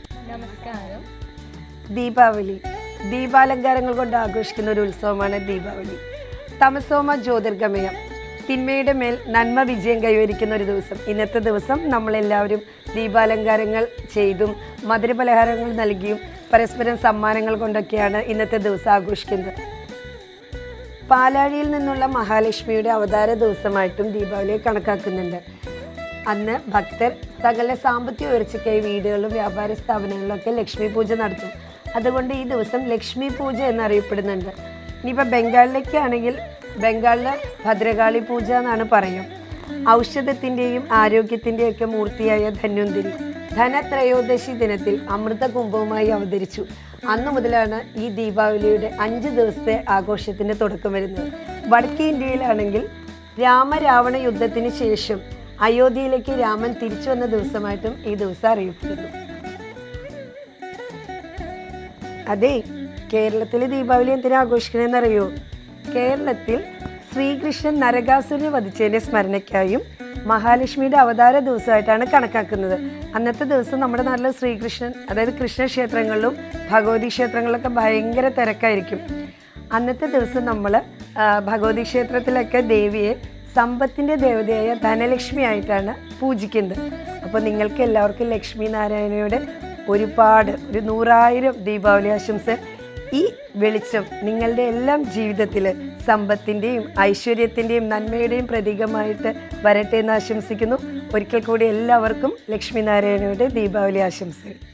നമസ്കാരം. ദീപാവലി. ദീപാലങ്കാരങ്ങൾ കൊണ്ട് ആഘോഷിക്കുന്ന ഒരു ഉത്സവമാണ് ദീപാവലി. തമസോമ ജ്യോതിർഗമയം തിന്മയുടെ മേൽ നന്മ വിജയം കൈവരിക്കുന്ന ഒരു ദിവസം. ഇന്നത്തെ ദിവസം നമ്മളെല്ലാവരും ദീപാലങ്കാരങ്ങൾ ചെയ്തും മധുരപലഹാരങ്ങൾ നൽകിയും പരസ്പരം സമ്മാനങ്ങൾ കൊണ്ടൊക്കെയാണ് ഇന്നത്തെ ദിവസം ആഘോഷിക്കുന്നത്. പാലാഴിയിൽ നിന്നുള്ള മഹാലക്ഷ്മിയുടെ അവതാര ദിവസമായിട്ടും ദീപാവലിയെ കണക്കാക്കുന്നുണ്ട്. അന്ന് ഭക്തർ സകല സാമ്പത്തിക ഉയർച്ചയ്ക്കായി വീടുകളിലും വ്യാപാര സ്ഥാപനങ്ങളിലൊക്കെ ലക്ഷ്മി പൂജ നടത്തും. അതുകൊണ്ട് ഈ ദിവസം ലക്ഷ്മി പൂജ എന്നറിയപ്പെടുന്നുണ്ട്. ഇനിയിപ്പോൾ ബംഗാളിലേക്കാണെങ്കിൽ ബംഗാളിൽ ഭദ്രകാളി പൂജ എന്നാണ് പറയും. ഔഷധത്തിന്റെയും ആരോഗ്യത്തിന്റെയും ഒക്കെ മൂർത്തിയായ ധന്വന്തിരി ധനത്രയോദശി ദിനത്തിൽ അമൃത കുംഭവുമായി അവതരിച്ചു. അന്നു മുതലാണ് ഈ ദീപാവലിയുടെ അഞ്ച് ദിവസത്തെ ആഘോഷത്തിന്റെ തുടക്കം വരുന്നത്. വടക്കേ ഇന്ത്യയിലാണെങ്കിൽ രാമരാവണ യുദ്ധത്തിന് ശേഷം അയോധ്യയിലേക്ക് രാമൻ തിരിച്ചു വന്ന ദിവസമായിട്ടും ഈ ദിവസം അറിയപ്പെടുന്നു. അതെ കേരളത്തിലെ ദീപാവലി എന്തിനാ ആഘോഷിക്കണമെന്നറിയോ കേരളത്തിൽ ശ്രീകൃഷ്ണൻ നരകാസുരനെ വധിച്ചതിന്റെ സ്മരണയ്ക്കായും മഹാലക്ഷ്മിയുടെ അവതാര ദിവസമായിട്ടാണ് കണക്കാക്കുന്നത്. അന്നത്തെ ദിവസം നമ്മുടെ നാട്ടിൽ ശ്രീകൃഷ്ണൻ അതായത് കൃഷ്ണ ക്ഷേത്രങ്ങളിലും ഭഗവതി ക്ഷേത്രങ്ങളിലൊക്കെ ഭയങ്കര തിരക്കായിരിക്കും. അന്നത്തെ ദിവസം നമ്മൾ ഭഗവതി ക്ഷേത്രത്തിലൊക്കെ ദേവിയെ സമ്പത്തിന്റെ ദേവതയായ ധനലക്ഷ്മി ആയിട്ടാണ് പൂജിക്കുന്നത്. അപ്പോൾ നിങ്ങൾക്ക് എല്ലാവർക്കും ലക്ഷ്മി നാരായണയുടെ ഒരുപാട് ഒരു നൂറായിരം ദീപാവലി ആശംസ. ഈ വെളിച്ചം നിങ്ങളുടെ എല്ലാം ജീവിതത്തിൽ സമ്പത്തിന്റെയും ഐശ്വര്യത്തിന്റെയും നന്മയുടെയും പ്രതീകമായിട്ട് വരട്ടെ എന്ന് ആശംസിക്കുന്നു. ഒരിക്കൽ കൂടി എല്ലാവർക്കും ലക്ഷ്മി നാരായണയുടെ ദീപാവലി ആശംസകൾ.